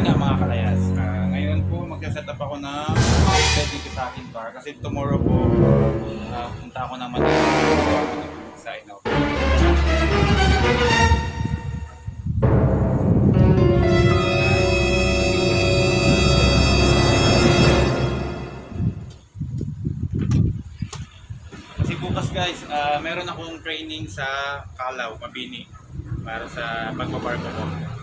Ayun nga mga kalayas. Ah, ngayon po magsaset up ako ng bed dito sa akin car kasi tomorrow po ah, punta ako ng Manila sa Innova. Kasi bukas guys, ah, meron akong training sa Kalaw, Mabini para sa pagbabarko ko.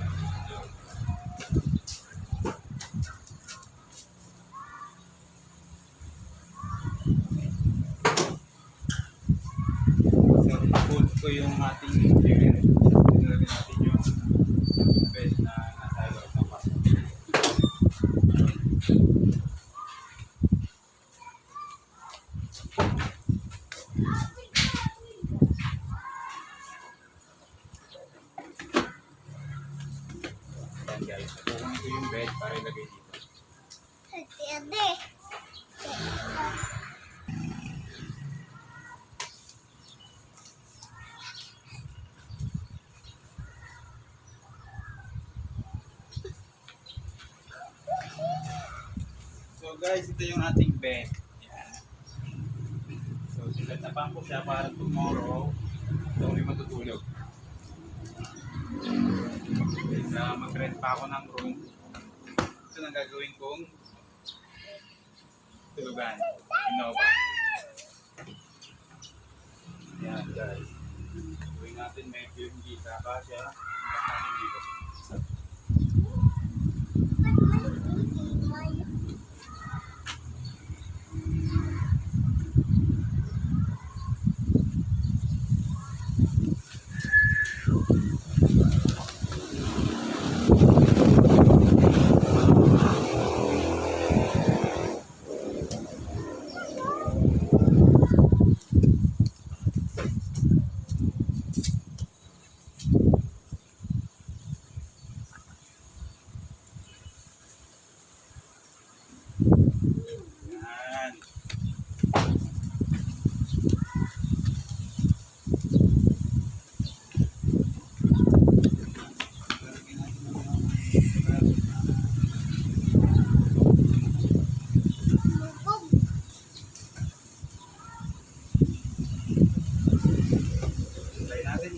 Ko yung ating experience. Tinalagyan natin yung bed na nasa loob ng bus. Ayan guys, kukunin ko yung bed para ilagay dito. Ate. So guys, ito yung ating bed. Yan. So sinatapan ko siya para tomorrow ito kami matutulog. Kaysa mag-rent pa ako ng room. Ito na gagawin kong tulugan. Innova. Yan guys. Gawin natin medyo hindi saka siya. Natin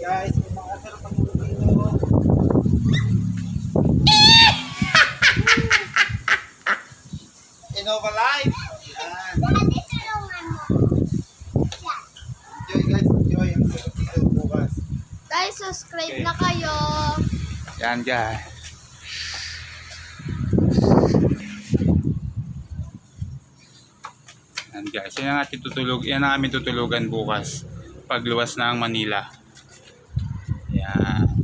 Guys. Kung makasarap ang ulo nyo. Innova Live! Yan. Enjoy guys. Enjoy. Ang sarap dito bukas. Guys, subscribe Okay. na kayo. Yan guys. Yan guys. Yan ang ating tutulog. Yan ang aming tutulugan bukas. Pagluwas ng Manila. Yan.